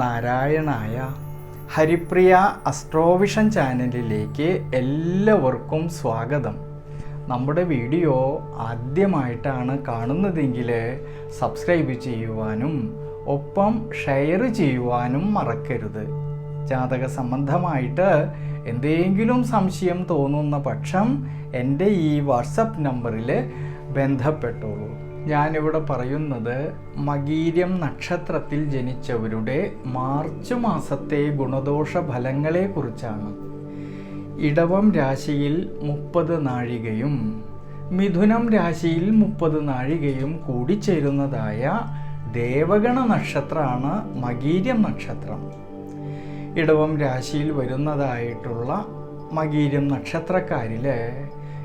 നാരായണായ ഹരിപ്രിയ അസ്ട്രോവിഷൻ ചാനലിലേക്ക് എല്ലാവർക്കും സ്വാഗതം. നമ്മുടെ വീഡിയോ ആദ്യമായിട്ടാണ് കാണുന്നതെങ്കിൽ സബ്സ്ക്രൈബ് ചെയ്യുവാനും ഒപ്പം ഷെയർ ചെയ്യുവാനും മറക്കരുത്. ജാതക സംബന്ധമായിട്ട് എന്തെങ്കിലും സംശയം തോന്നുന്ന പക്ഷം എന്റെ ഈ വാട്സപ്പ് നമ്പറിൽ ബന്ധപ്പെട്ടോളൂ. ഞാനിവിടെ പറയുന്നത് മകീര്യം നക്ഷത്രത്തിൽ ജനിച്ചവരുടെ മാർച്ച് മാസത്തെ ഗുണദോഷ ഫലങ്ങളെക്കുറിച്ചാണ് ഇടവം രാശിയിൽ മുപ്പത് നാഴികയും മിഥുനം രാശിയിൽ മുപ്പത് നാഴികയും കൂടിച്ചേരുന്നതായ ദേവഗണ നക്ഷത്രമാണ് മകീര്യം നക്ഷത്രം. ഇടവം രാശിയിൽ വരുന്നതായിട്ടുള്ള മകീര്യം നക്ഷത്രക്കാരിൽ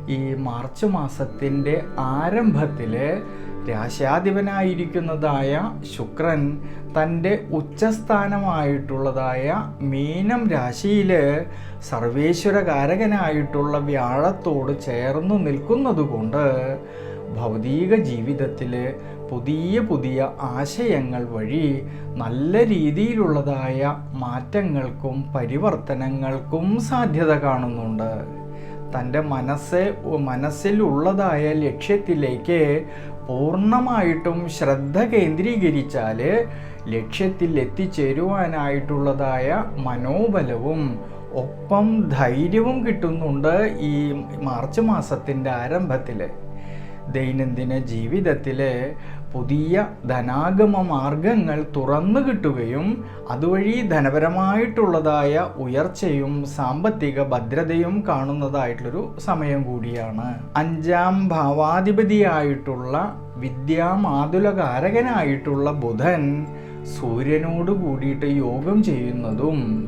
ഈ മാർച്ച് മാസത്തിന്റെ ആരംഭത്തിൽ രാശാധിപനായിരിക്കുന്നതായ ശുക്രൻ തന്റെ ഉച്ചസ്ഥാനമായിട്ടുള്ളതായ മീനം രാശിയിൽ സർവേശ്വരകാരകനായിട്ടുള്ള വ്യാഴത്തോട് ചേർന്ന് നിൽക്കുന്നതുകൊണ്ട് ഭൗതിക ജീവിതത്തിൽ പുതിയ പുതിയ ആശയങ്ങൾ വഴി നല്ല രീതിയിലുള്ളതായ മാറ്റങ്ങൾക്കും പരിവർത്തനങ്ങൾക്കും സാധ്യത കാണുന്നുണ്ട്. തന്റെ മനസ്സ് മനസ്സിലുള്ളതായ ലക്ഷ്യത്തിലേക്ക് പൂർണമായിട്ടും ശ്രദ്ധ കേന്ദ്രീകരിച്ചാൽ ലക്ഷ്യത്തിൽ എത്തിച്ചേരുവാനായിട്ടുള്ളതായ മനോബലവും ഒപ്പം ധൈര്യവും കിട്ടുന്നുണ്ട് ഈ മാർച്ച് മാസത്തിന്റെ ആരംഭത്തിൽ ദൈനംദിന ജീവിതത്തിൽ പുതിയ ധനാഗമ മാർഗങ്ങൾ തുറന്നു കിട്ടുകയും അതുവഴി ധനപരമായിട്ടുള്ളതായ ഉയർച്ചയും സാമ്പത്തിക ഭദ്രതയും കാണുന്നതായിട്ടുള്ളൊരു സമയം കൂടിയാണ്. അഞ്ചാം ഭാവാധിപതിയായിട്ടുള്ള വിദ്യാമാതുലകാരകനായിട്ടുള്ള ബുധൻ സൂര്യനോട് കൂടിയിട്ട് യോഗം ചെയ്യുന്നതും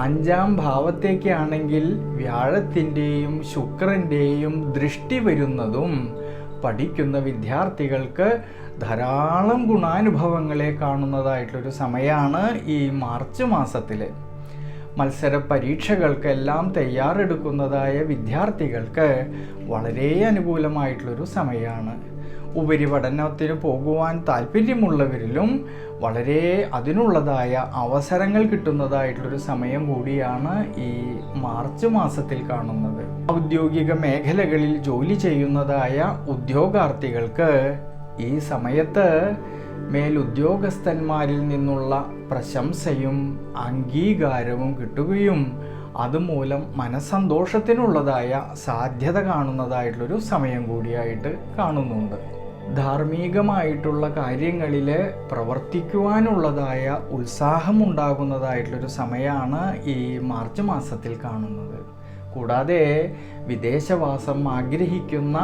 അഞ്ചാം ഭാവത്തേക്കാണെങ്കിൽ വ്യാഴത്തിന്റെയും ശുക്രന്റെയും ദൃഷ്ടി വരുന്നതും പഠിക്കുന്ന വിദ്യാർത്ഥികൾക്ക് ധാരാളം ഗുണാനുഭവങ്ങളെ കാണുന്നതായിട്ടൊരു സമയമാണ് ഈ മാർച്ച് മാസത്തിൽ മത്സര പരീക്ഷകൾക്കെല്ലാം തയ്യാറെടുക്കുന്നതായ വിദ്യാർത്ഥികൾക്ക് വളരെ അനുകൂലമായിട്ടുള്ളൊരു സമയമാണ് ഉപരിപഠനത്തിന് പോകുവാൻ താല്പര്യമുള്ളവരിലും വളരെ അതിനുള്ളതായ അവസരങ്ങൾ കിട്ടുന്നതായിട്ടുള്ളൊരു സമയം കൂടിയാണ് ഈ മാർച്ച് മാസത്തിൽ കാണുന്നത്. ഔദ്യോഗിക മേഖലകളിൽ ജോലി ചെയ്യുന്നതായ ഉദ്യോഗാർത്ഥികൾക്ക് ഈ സമയത്ത് മേലുദ്യോഗസ്ഥന്മാരിൽ നിന്നുള്ള പ്രശംസയും അംഗീകാരവും കിട്ടുകയും അതുമൂലം മനസ്സന്തോഷത്തിനുള്ളതായ സാധ്യത കാണുന്നതായിട്ടുള്ളൊരു സമയം കൂടിയായിട്ട് കാണുന്നുണ്ട്. ധാർമ്മികമായിട്ടുള്ള കാര്യങ്ങളിൽ പ്രവർത്തിക്കുവാനുള്ളതായ ഉത്സാഹമുണ്ടാകുന്നതായിട്ടുള്ളൊരു സമയമാണ് ഈ മാർച്ച് മാസത്തിൽ കാണുന്നത്. കൂടാതെ വിദേശവാസം ആഗ്രഹിക്കുന്ന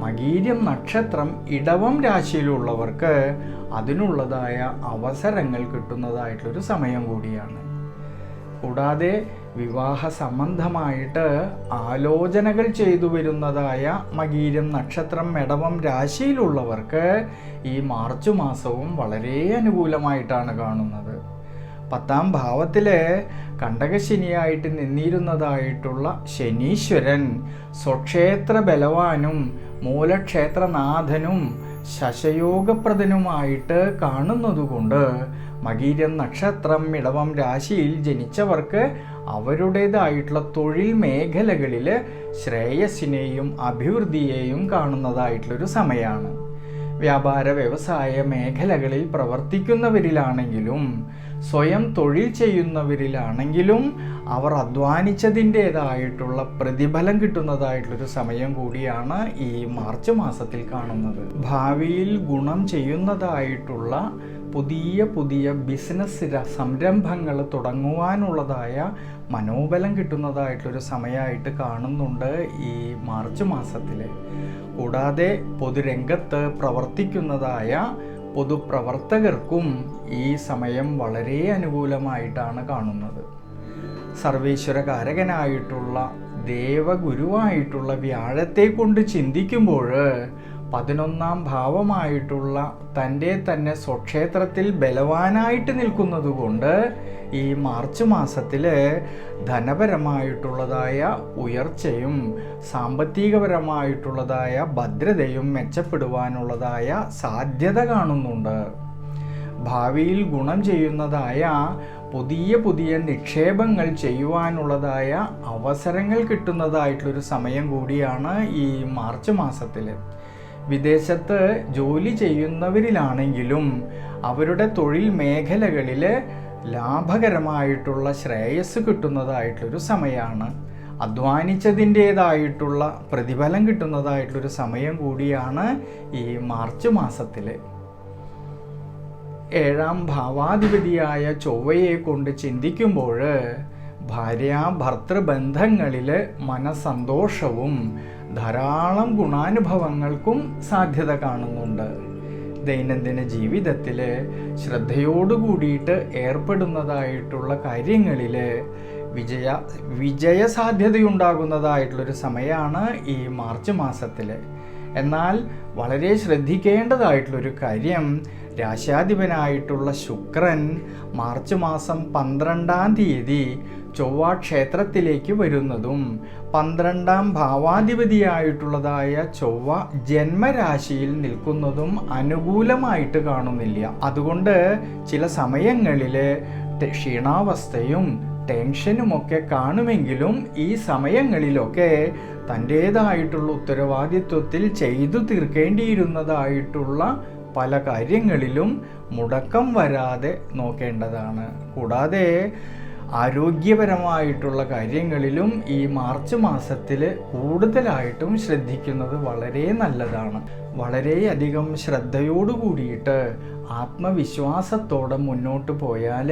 മകീര്യം നക്ഷത്രം ഇടവം രാശിയിലുള്ളവർക്ക് അതിനുള്ളതായ അവസരങ്ങൾ കിട്ടുന്നതായിട്ടുള്ളൊരു സമയം കൂടിയാണ്. കൂടാതെ വിവാഹ സംബന്ധമായിട്ട് ആലോചനകൾ ചെയ്തു വരുന്നതായ മകീരം നക്ഷത്രം ഇടവം രാശിയിലുള്ളവർക്ക് ഈ മാർച്ച് മാസവും വളരെ അനുകൂലമായിട്ടാണ് കാണുന്നത്. പത്താം ഭാവത്തിൽ കണ്ടകശനിയായിട്ട് നിന്നിരുന്നതായിട്ടുള്ള ശനീശ്വരൻ സ്വക്ഷേത്ര ബലവാനും മൂലക്ഷേത്രനാഥനും ശശയോഗപ്രദനുമായിട്ട് കാണുന്നതുകൊണ്ട് മകീരം നക്ഷത്രം ഇടവം രാശിയിൽ ജനിച്ചവർക്ക് അവരുടേതായിട്ടുള്ള തൊഴിൽ മേഖലകളിൽ ശ്രേയസ്സിനെയും അഭിവൃദ്ധിയെയും കാണുന്നതായിട്ടുള്ളൊരു സമയമാണ് വ്യാപാര വ്യവസായ മേഖലകളിൽ പ്രവർത്തിക്കുന്നവരിലാണെങ്കിലും സ്വയം തൊഴിൽ ചെയ്യുന്നവരിലാണെങ്കിലും അവർ അധ്വാനിച്ചതിന്റെതായിട്ടുള്ള പ്രതിഫലം കിട്ടുന്നതായിട്ടുള്ളൊരു സമയം കൂടിയാണ് ഈ മാർച്ച് മാസത്തിൽ കാണുന്നത്. ഭാവിയിൽ ഗുണം ചെയ്യുന്നതായിട്ടുള്ള പുതിയ പുതിയ ബിസിനസ് സംരംഭങ്ങൾ തുടങ്ങുവാനുള്ളതായ മനോബലം കിട്ടുന്നതായിട്ടൊരു സമയമായിട്ട് കാണുന്നുണ്ട് ഈ മാർച്ച് മാസത്തിൽ കൂടാതെ പൊതുരംഗത്ത് പ്രവർത്തിക്കുന്നതായ പൊതുപ്രവർത്തകർക്കും ഈ സമയം വളരെ അനുകൂലമായിട്ടാണ് കാണുന്നത്. സർവേശ്വരകാരകനായിട്ടുള്ള ദേവഗുരുവായിട്ടുള്ള വ്യാഴത്തെ കൊണ്ട് ചിന്തിക്കുമ്പോൾ പതിനൊന്നാം ഭാവമായിട്ടുള്ള തന്റെ തന്നെ സ്വക്ഷേത്രത്തിൽ ബലവാനായിട്ട് നിൽക്കുന്നത് കൊണ്ട് ഈ മാർച്ച് മാസത്തിൽ ധനപരമായിട്ടുള്ളതായ ഉയർച്ചയും സാമ്പത്തികപരമായിട്ടുള്ളതായ ഭദ്രതയും മെച്ചപ്പെടുവാനുള്ളതായ സാധ്യത കാണുന്നുണ്ട്. ഭാവിയിൽ ഗുണം ചെയ്യുന്നതായ പുതിയ പുതിയ നിക്ഷേപങ്ങൾ ചെയ്യുവാനുള്ളതായ അവസരങ്ങൾ കിട്ടുന്നതായിട്ടുള്ളൊരു സമയം കൂടിയാണ് ഈ മാർച്ച് മാസത്തിൽ വിദേശത്ത് ജോലി ചെയ്യുന്നവരിലാണെങ്കിലും അവരുടെ തൊഴിൽ മേഖലകളിൽ ലാഭകരമായിട്ടുള്ള ശ്രേയസ് കിട്ടുന്നതായിട്ടുള്ളൊരു സമയമാണ് അധ്വാനിച്ചതിന്റേതായിട്ടുള്ള പ്രതിഫലം കിട്ടുന്നതായിട്ടുള്ളൊരു സമയം കൂടിയാണ് ഈ മാർച്ച് മാസത്തിൽ ഏഴാം ഭാവാധിപതിയായ ചൊവ്വയെ കൊണ്ട് ചിന്തിക്കുമ്പോൾ ഭാര്യ ഭർത്തൃബന്ധങ്ങളിൽ മനസന്തോഷവും ധാരാളം ഗുണാനുഭവങ്ങൾക്കും സാധ്യത കാണുന്നുണ്ട്. ദൈനംദിന ജീവിതത്തിൽ ശ്രദ്ധയോടു കൂടിയിട്ട് ഏർപ്പെടുന്നതായിട്ടുള്ള കാര്യങ്ങളിൽ വിജയ വിജയസാധ്യതയുണ്ടാകുന്നതായിട്ടുള്ളൊരു സമയമാണ് ഈ മാർച്ച് മാസത്തിൽ എന്നാൽ വളരെ ശ്രദ്ധിക്കേണ്ടതായിട്ടുള്ളൊരു കാര്യം രാശാധിപനായിട്ടുള്ള ശുക്രൻ മാർച്ച് മാസം പന്ത്രണ്ടാം തീയതി ചൊവ്വ ക്ഷേത്രത്തിലേക്ക് വരുന്നതും പന്ത്രണ്ടാം ഭാവാധിപതിയായിട്ടുള്ളതായ ചൊവ്വ ജന്മരാശിയിൽ നിൽക്കുന്നതും അനുകൂലമായിട്ട് കാണുന്നില്ല. അതുകൊണ്ട് ചില സമയങ്ങളിൽ ക്ഷീണാവസ്ഥയും ടെൻഷനുമൊക്കെ കാണുമെങ്കിലും ഈ സമയങ്ങളിലൊക്കെ തന്റേതായിട്ടുള്ള ഉത്തരവാദിത്വത്തിൽ ചെയ്തു തീർക്കേണ്ടിയിരുന്നതായിട്ടുള്ള പല കാര്യങ്ങളിലും മുടക്കം വരാതെ നോക്കേണ്ടതാണ്. കൂടാതെ ആരോഗ്യപരമായിട്ടുള്ള കാര്യങ്ങളിലും ഈ മാർച്ച് മാസത്തിൽ കൂടുതലായിട്ടും ശ്രദ്ധിക്കുന്നത് വളരെ നല്ലതാണ്. വളരെയധികം ശ്രദ്ധയോടു കൂടിയിട്ട് ആത്മവിശ്വാസത്തോടെ മുന്നോട്ട് പോയാൽ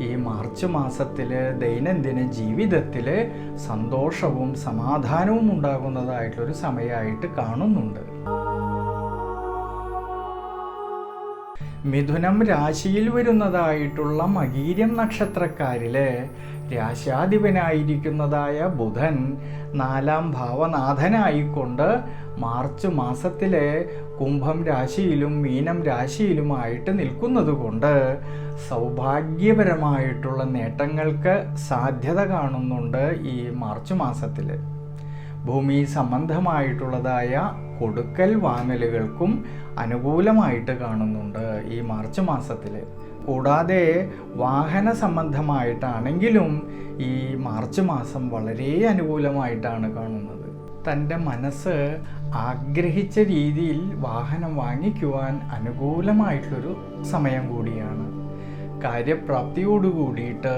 ഈ മാർച്ച് മാസത്തിൽ ദൈനംദിന ജീവിതത്തിൽ സന്തോഷവും സമാധാനവും ഉണ്ടാകുന്നതായിട്ടുള്ളൊരു സമയമായിട്ട് കാണുന്നുണ്ട്. മിഥുനം രാശിയിൽ വരുന്നതായിട്ടുള്ള മകീരം നക്ഷത്രക്കാരിലെ രാശാധിപനായിരിക്കുന്നതായ ബുധൻ നാലാം ഭാവനാഥനായിക്കൊണ്ട് മാർച്ച് മാസത്തിലെ കുംഭം രാശിയിലും മീനം രാശിയിലുമായിട്ട് നിൽക്കുന്നതുകൊണ്ട് സൗഭാഗ്യപരമായിട്ടുള്ള നേട്ടങ്ങൾക്ക് സാധ്യത കാണുന്നുണ്ട് ഈ മാർച്ച് മാസത്തിൽ ഭൂമി സംബന്ധമായിട്ടുള്ളതായ കൊടുക്കൽ വാങ്ങലുകൾക്കും അനുകൂലമായിട്ട് കാണുന്നുണ്ട് ഈ മാർച്ച് മാസത്തിൽ കൂടാതെ വാഹന സംബന്ധമായിട്ടാണെങ്കിലും ഈ മാർച്ച് മാസം വളരെ അനുകൂലമായിട്ടാണ് കാണുന്നത്. തന്റെ മനസ്സ് ആഗ്രഹിച്ച രീതിയിൽ വാഹനം വാങ്ങിക്കുവാൻ അനുകൂലമായിട്ടുള്ളൊരു സമയം കൂടിയാണ്. കാര്യപ്രാപ്തിയോടുകൂടിയിട്ട്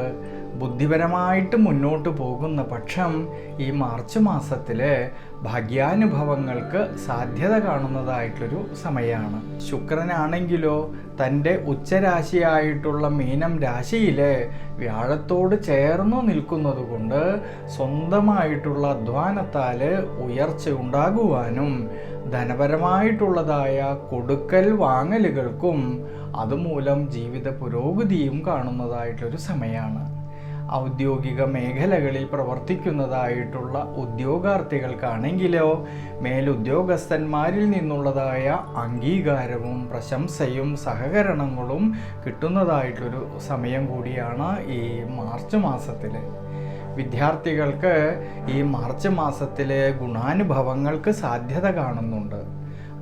ബുദ്ധിപരമായിട്ട് മുന്നോട്ട് പോകുന്ന പക്ഷം ഈ മാർച്ച് മാസത്തിൽ ഭാഗ്യാനുഭവങ്ങൾക്ക് സാധ്യത കാണുന്നതായിട്ടൊരു സമയമാണ് ശുക്രനാണെങ്കിലോ തന്റെ ഉച്ചരാശിയായിട്ടുള്ള മീനം രാശിയിൽ വ്യാഴത്തോട് ചേർന്നു നിൽക്കുന്നത് കൊണ്ട് സ്വന്തമായിട്ടുള്ള അധ്വാനത്താൽ ഉയർച്ച ഉണ്ടാകുവാനും ധനപരമായിട്ടുള്ളതായ കൊടുക്കൽ വാങ്ങലുകൾക്കും അതുമൂലം ജീവിത പുരോഗതിയും കാണുന്നതായിട്ടൊരു സമയമാണ് ഔദ്യോഗിക മേഖലകളിൽ പ്രവർത്തിക്കുന്നതായിട്ടുള്ള ഉദ്യോഗാർത്ഥികൾക്കാണെങ്കിലോ മേലുദ്യോഗസ്ഥന്മാരിൽ നിന്നുള്ളതായ അംഗീകാരവും പ്രശംസയും സഹകരണങ്ങളും കിട്ടുന്നതായിട്ടൊരു സമയം കൂടിയാണ് ഈ മാർച്ച് മാസത്തിൽ വിദ്യാർത്ഥികൾക്ക് ഈ മാർച്ച് മാസത്തിലെ ഗുണാനുഭവങ്ങൾക്ക് സാധ്യത കാണുന്നുണ്ട്.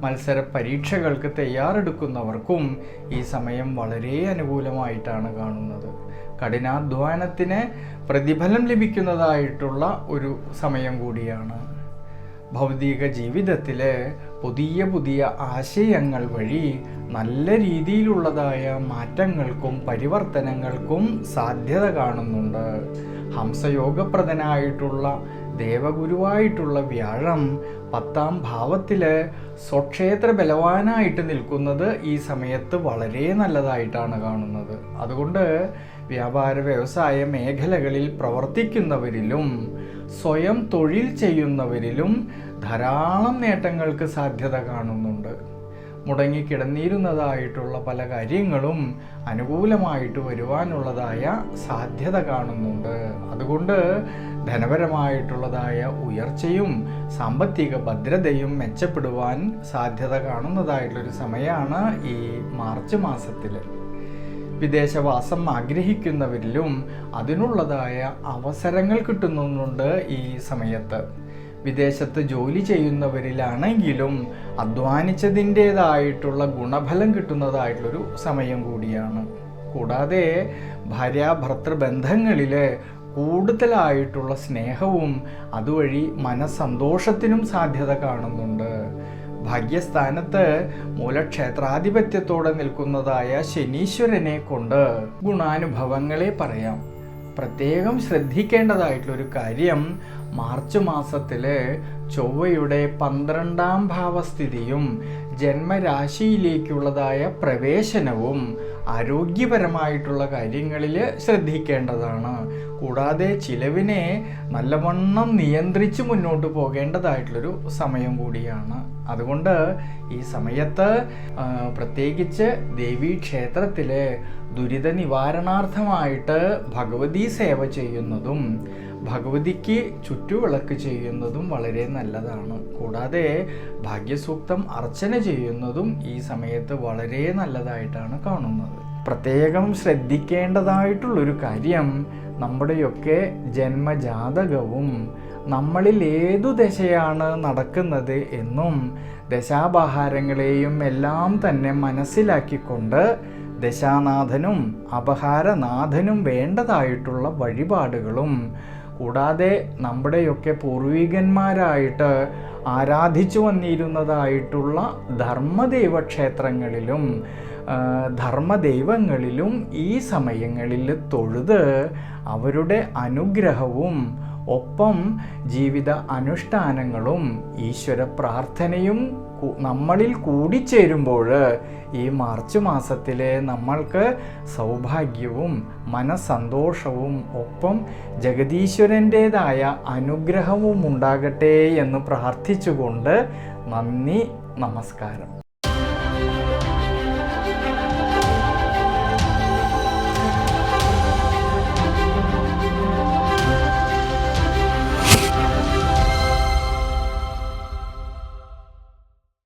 മത്സര പരീക്ഷകൾക്ക് തയ്യാറെടുക്കുന്നവർക്കും ഈ സമയം വളരെ അനുകൂലമായിട്ടാണ് കാണുന്നത്. കഠിനാധ്വാനത്തിന് പ്രതിഫലം ലഭിക്കുന്നതായിട്ടുള്ള ഒരു സമയം കൂടിയാണ്. ഭൗതിക ജീവിതത്തിൽ പുതിയ പുതിയ ആശയങ്ങൾ വഴി നല്ല രീതിയിലുള്ളതായ മാറ്റങ്ങൾക്കും പരിവർത്തനങ്ങൾക്കും സാധ്യത കാണുന്നുണ്ട്. ഹംസയോഗപ്രദനായിട്ടുള്ള ദേവഗുരുവായിട്ടുള്ള വ്യാഴം പത്താം ഭാവത്തിൽ സ്വക്ഷേത്ര ബലവാനായിട്ട് നിൽക്കുന്നത് ഈ സമയത്ത് വളരെ നല്ലതായിട്ടാണ് കാണുന്നത്. അതുകൊണ്ട് വ്യാപാര വ്യവസായ മേഖലകളിൽ പ്രവർത്തിക്കുന്നവരിലും സ്വയം തൊഴിൽ ചെയ്യുന്നവരിലും ധാരാളം നേട്ടങ്ങൾക്ക് സാധ്യത കാണുന്നുണ്ട്. മുടങ്ങിക്കിടന്നിരുന്നതായിട്ടുള്ള പല കാര്യങ്ങളും അനുകൂലമായിട്ട് വരുവാനുള്ളതായ സാധ്യത കാണുന്നുണ്ട്. അതുകൊണ്ട് ധനപരമായിട്ടുള്ളതായ ഉയർച്ചയും സാമ്പത്തിക ഭദ്രതയും മെച്ചപ്പെടുവാൻ സാധ്യത കാണുന്നതായിട്ടുള്ളൊരു സമയമാണ് ഈ മാർച്ച് മാസത്തിൽ വിദേശവാസം ആഗ്രഹിക്കുന്നവരിലും അതിനുള്ളതായ അവസരങ്ങൾ കിട്ടുന്നുണ്ട് ഈ സമയത്ത്. വിദേശത്ത് ജോലി ചെയ്യുന്നവരിലാണെങ്കിലും അധ്വാനിച്ചതിന്റെതായിട്ടുള്ള ഗുണഫലം കിട്ടുന്നതായിട്ടുള്ളൊരു സമയം കൂടിയാണ്. കൂടാതെ ഭാര്യ ഭർത്തൃബന്ധങ്ങളിൽ കൂടുതലായിട്ടുള്ള സ്നേഹവും അതുവഴി മനസ്സന്തോഷത്തിനും സാധ്യത കാണുന്നുണ്ട്. ഭാഗ്യസ്ഥാനത്ത് മൂലക്ഷേത്രാധിപത്യത്തോടെ നിൽക്കുന്നതായ ശനീശ്വരനെ കൊണ്ട് ഗുണാനുഭവങ്ങളെ പറയാം. പ്രത്യേകം ശ്രദ്ധിക്കേണ്ടതായിട്ടുള്ളൊരു കാര്യം മാർച്ച് മാസത്തിൽ ചൊവ്വയുടെ പന്ത്രണ്ടാം ഭാവസ്ഥിതിയും ജന്മരാശിയിലേക്കുള്ളതായ പ്രവേശനവും ആരോഗ്യപരമായിട്ടുള്ള കാര്യങ്ങളിൽ ശ്രദ്ധിക്കേണ്ടതാണ്. കൂടാതെ ചിലവിനെ നല്ലവണ്ണം നിയന്ത്രിച്ച് മുന്നോട്ട് പോകേണ്ടതായിട്ടുള്ളൊരു സമയം കൂടിയാണ്. അതുകൊണ്ട് ഈ സമയത്ത് പ്രത്യേകിച്ച് ദേവീ ക്ഷേത്രത്തിലെ ദുരിത നിവാരണാർത്ഥമായിട്ട് ഭഗവതി സേവ ചെയ്യുന്നതും ഭഗവതിക്ക് ചുറ്റുവിളക്ക് ചെയ്യുന്നതും വളരെ നല്ലതാണ്. കൂടാതെ ഭാഗ്യസൂക്തം അർച്ചന ചെയ്യുന്നതും ഈ സമയത്ത് വളരെ നല്ലതായിട്ടാണ് കാണുന്നത്. പ്രത്യേകം ശ്രദ്ധിക്കേണ്ടതായിട്ടുള്ളൊരു കാര്യം നമ്മുടെയൊക്കെ ജന്മജാതകവും നമ്മളിൽ ഏതു ദശയാണ് നടക്കുന്നത് എന്നും ദശാപഹാരങ്ങളെയും എല്ലാം തന്നെ മനസ്സിലാക്കിക്കൊണ്ട് ദശാനാഥനും അപഹാരനാഥനും വേണ്ടതായിട്ടുള്ള വഴിപാടുകളും കൂടാതെ നമ്മുടെയൊക്കെ പൂർവികന്മാരായിട്ട് ആരാധിച്ചു വന്നിരുന്നതായിട്ടുള്ള ധർമ്മദൈവ ക്ഷേത്രങ്ങളിലും ധർമ്മദൈവങ്ങളിലും ഈ സമയങ്ങളിൽ തൊഴുത് അവരുടെ അനുഗ്രഹവും ഒപ്പം ജീവിത അനുഷ്ഠാനങ്ങളും ഈശ്വര പ്രാർത്ഥനയും നമ്മളിൽ കൂടിച്ചേരുമ്പോൾ ഈ മാർച്ച് മാസത്തിൽ നമ്മൾക്ക് സൗഭാഗ്യവും മനസ്സന്തോഷവും ഒപ്പം ജഗദീശ്വരന്റേതായ അനുഗ്രഹവും ഉണ്ടാകട്ടെ എന്ന് പ്രാർത്ഥിച്ചുകൊണ്ട് നന്ദി നമസ്കാരം.